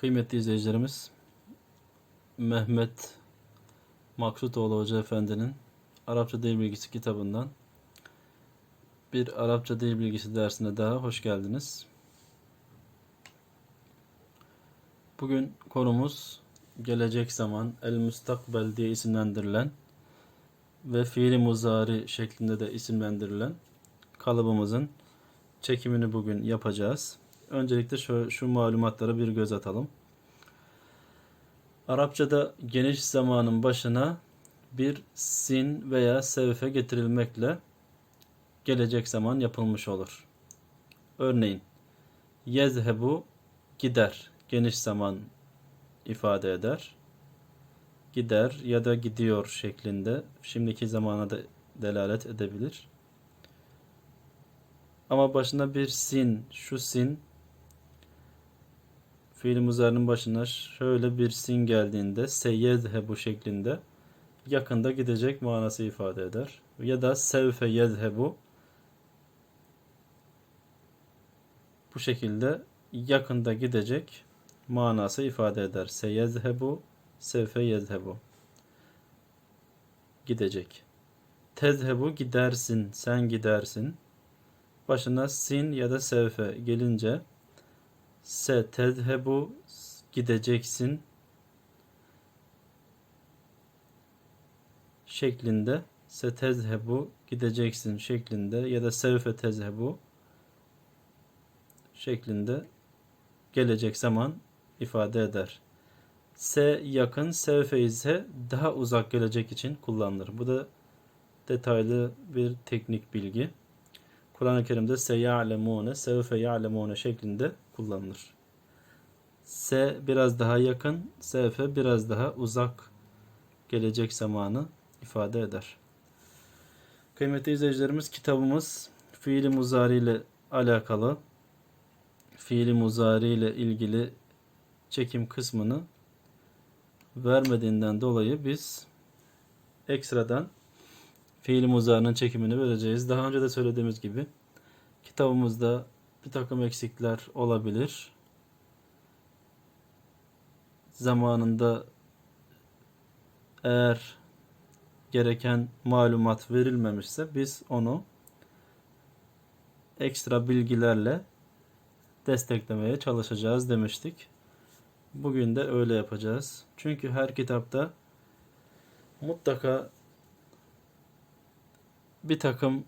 Kıymetli izleyicilerimiz, Mehmet Maksutoğlu Hoca Efendi'nin Arapça Dil Bilgisi kitabından bir Arapça Dil Bilgisi dersine daha hoş geldiniz. Bugün konumuz gelecek zaman, el müstakbel diye isimlendirilen ve fiili muzari şeklinde de isimlendirilen kalıbımızın çekimini bugün yapacağız. Öncelikle şu, şu malumatlara bir göz atalım. Arapçada geniş zamanın başına bir sin veya sevfe getirilmekle gelecek zaman yapılmış olur. Örneğin yezhebu gider geniş zaman ifade eder. Gider ya da gidiyor şeklinde şimdiki zamana da delalet edebilir. Ama başına bir sin, şu sin fiil muzarının başına şöyle bir sin geldiğinde seyyezhebu şeklinde yakında gidecek manası ifade eder. Ya da sevfe yezhebu bu şekilde yakında gidecek manası ifade eder. Seyezhebu sevfe yezhebu gidecek. Tezhebu gidersin, sen gidersin. Başına sin ya da sevfe gelince se tezhebu gideceksin şeklinde se tezhebu gideceksin şeklinde ya da sevfe tezhebu şeklinde gelecek zaman ifade eder. Se yakın, sevfe ise daha uzak gelecek için kullanılır. Bu da detaylı bir teknik bilgi. Kur'an-ı Kerim'de se ya'lemune, sevfe ya'lemune şeklinde kullanılır. Se biraz daha yakın, sevfe biraz daha uzak gelecek zamanı ifade eder. Kıymetli izleyicilerimiz kitabımız fiili muzari ile alakalı fiili muzari ile ilgili çekim kısmını vermediğinden dolayı biz ekstradan fiili muzarının çekimini vereceğiz. Daha önce de söylediğimiz gibi kitabımızda bir takım eksikler olabilir. Zamanında eğer gereken malumat verilmemişse biz onu ekstra bilgilerle desteklemeye çalışacağız demiştik. Bugün de öyle yapacağız. Çünkü her kitapta mutlaka bir takım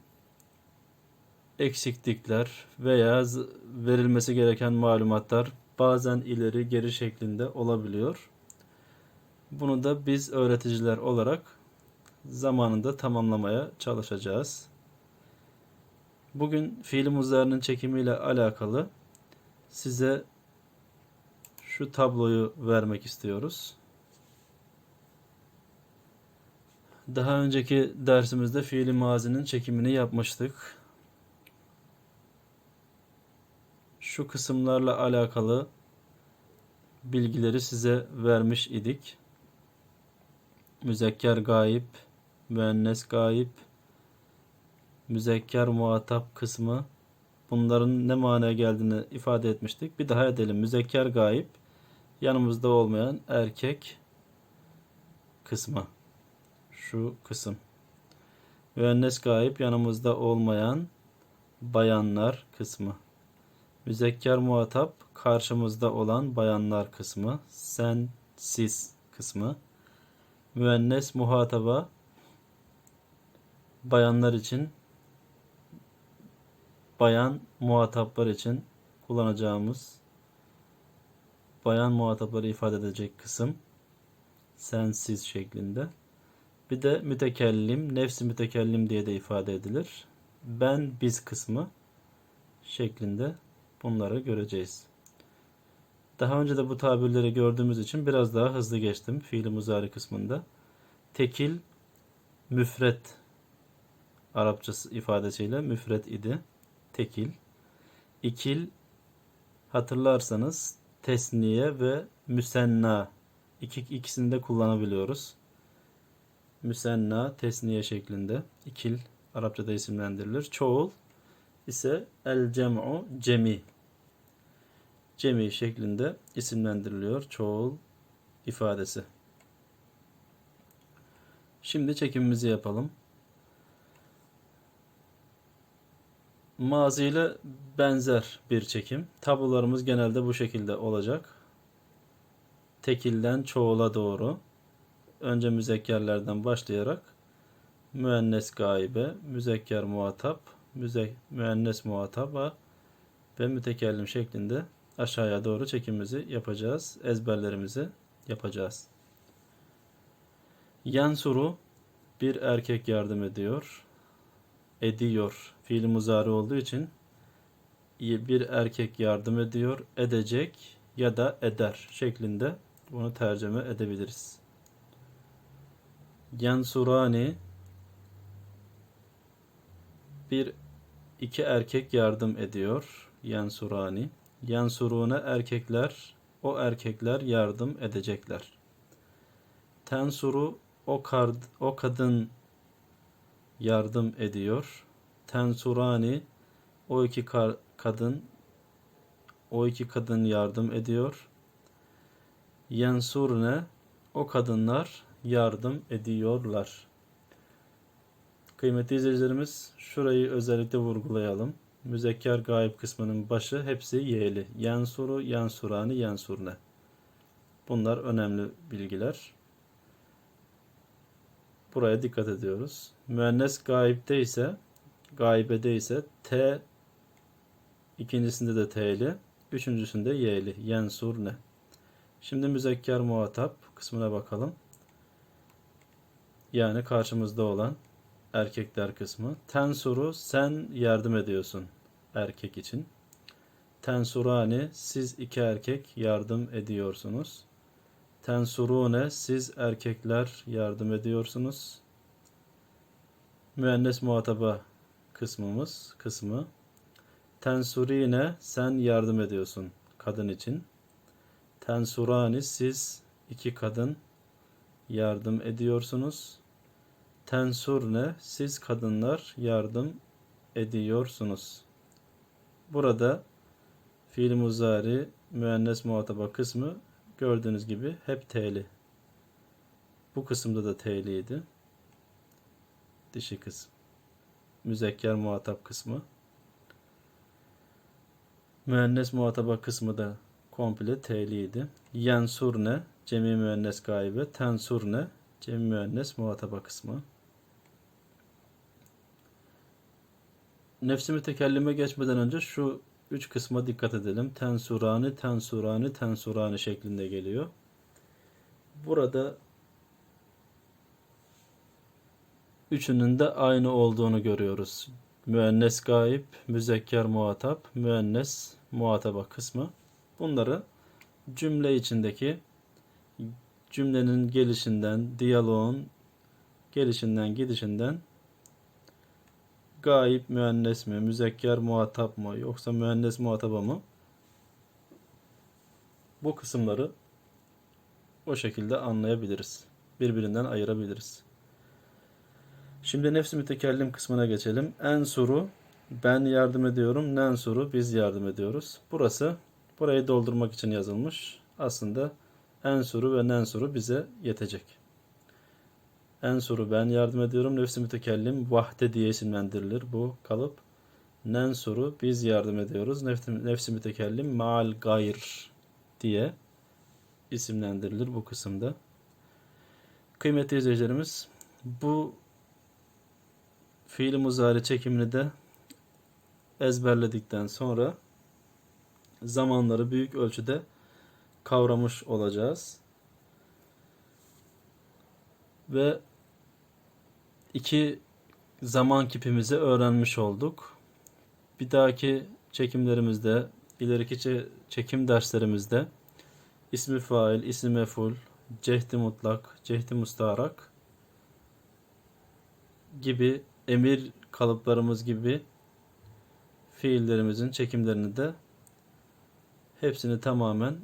eksiklikler veya verilmesi gereken malumatlar bazen ileri geri şeklinde olabiliyor. Bunu da biz öğreticiler olarak zamanında tamamlamaya çalışacağız. Bugün fiil muzarının çekimiyle alakalı size şu tabloyu vermek istiyoruz. Daha önceki dersimizde fiili mazinin çekimini yapmıştık. Şu kısımlarla alakalı bilgileri size vermiş idik. Müzekker gayip, müennes gayip, müzekker muhatap kısmı bunların ne manaya geldiğini ifade etmiştik. Bir daha edelim. Müzekker gayip yanımızda olmayan erkek kısmı. Şu kısım. Müennes gayip yanımızda olmayan bayanlar kısmı. Müzekker muhatap karşımızda olan bayanlar kısmı. Sen, siz kısmı. Müennes muhataba bayanlar için bayan muhataplar için kullanacağımız bayan muhatapları ifade edecek kısım sensiz şeklinde. Bir de mütekellim, nefsi mütekellim diye de ifade edilir. Ben, biz kısmı şeklinde bunları göreceğiz. Daha önce de bu tabirleri gördüğümüz için biraz daha hızlı geçtim fiili muzari kısmında. Tekil, müfret Arapçası ifadesiyle müfret idi. Tekil. İkil hatırlarsanız tesniye ve müsenna iki, ikisini de kullanabiliyoruz. Müsenna tesniye şeklinde ikil Arapçada isimlendirilir. Çoğul ise el cem'u cemi. Cemi şeklinde isimlendiriliyor çoğul ifadesi. Şimdi çekimimizi yapalım. Mazi ile benzer bir çekim. Tablolarımız genelde bu şekilde olacak. Tekilden çoğula doğru. Önce müzekkerlerden başlayarak müennes gaibe, müzekker muhatap, müze, müennes muhataba ve mütekellim şeklinde aşağıya doğru çekimimizi yapacağız. Ezberlerimizi yapacağız. Yansuru bir erkek yardım ediyor. Ediyor. Fiil muzari olduğu için bir erkek yardım ediyor, edecek ya da eder şeklinde bunu tercüme edebiliriz. Yansurani bir iki erkek yardım ediyor. Yansurani. Yansurune erkekler, o erkekler yardım edecekler. Tensuru o, kard, o kadın yardım ediyor. Tensurani o iki kar, kadın o iki kadın yardım ediyor. Yensurne o kadınlar yardım ediyorlar. Kıymetli izleyicilerimiz şurayı özellikle vurgulayalım. Müzekker gayb kısmının başı hepsi y'li. Yansuru, yansurani, yansurne. Bunlar önemli bilgiler. Buraya dikkat ediyoruz. Müennes gayipte ise gaybede ise T ikincisinde de T'li, üçüncüsünde Y'li. Yensur ne? Şimdi müzekker muhatap kısmına bakalım. Yani karşımızda olan erkekler kısmı. Tensuru sen yardım ediyorsun erkek için. Tensurani siz iki erkek yardım ediyorsunuz. Tensurune siz erkekler yardım ediyorsunuz. Müennes muhataba kısmımız kısmı. Tensurine sen yardım ediyorsun kadın için. Tensurani siz iki kadın yardım ediyorsunuz. Tensurne siz kadınlar yardım ediyorsunuz. Burada fiil muzari müennes muhataba kısmı gördüğünüz gibi hep t'li. Bu kısımda da t'liydi. Dişi kısım. Müzekker muhatap kısmı. Müennes muhataba kısmı da komple t'liydi. Yensurne cemi müennes gaybe, tensurne cemi müennes muhataba kısmı. Nefsi mütekellime geçmeden önce şu üç kısma dikkat edelim. Tensurani, tensurani, tensurani şeklinde geliyor. Burada üçünün de aynı olduğunu görüyoruz. Müennes gayip, müzekker muhatap, müennes muhataba kısmı. Bunları cümle içindeki cümlenin gelişinden, diyaloğun gelişinden, gidişinden gayip müennes mi, müzekker muhatap mı, yoksa müennes muhataba mı? Bu kısımları o şekilde anlayabiliriz. Birbirinden ayırabiliriz. Şimdi nefsi mütekellim kısmına geçelim. En suru ben yardım ediyorum. Nen suru biz yardım ediyoruz. Burası burayı doldurmak için yazılmış. Aslında en suru ve nen suru bize yetecek. En suru ben yardım ediyorum. Nefsi mütekellim vahde diye isimlendirilir bu kalıp. Nen suru biz yardım ediyoruz. Nefsi, nefsi mütekellim maal gayr diye isimlendirilir bu kısımda. Kıymetli izleyicilerimiz bu fiil muzari çekimini de ezberledikten sonra zamanları büyük ölçüde kavramış olacağız. Ve iki zaman kipimizi öğrenmiş olduk. Bir dahaki çekimlerimizde, ileriki çekim derslerimizde ismi fail, ismi meful, cehdi mutlak, cehdi mustarak gibi emir kalıplarımız gibi fiillerimizin çekimlerini de hepsini tamamen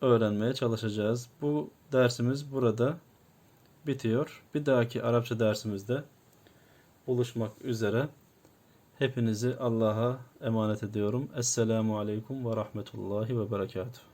öğrenmeye çalışacağız. Bu dersimiz burada bitiyor. Bir dahaki Arapça dersimizde buluşmak üzere. Hepinizi Allah'a emanet ediyorum. Esselamu Aleyküm ve Rahmetullahi ve Berekatuhu.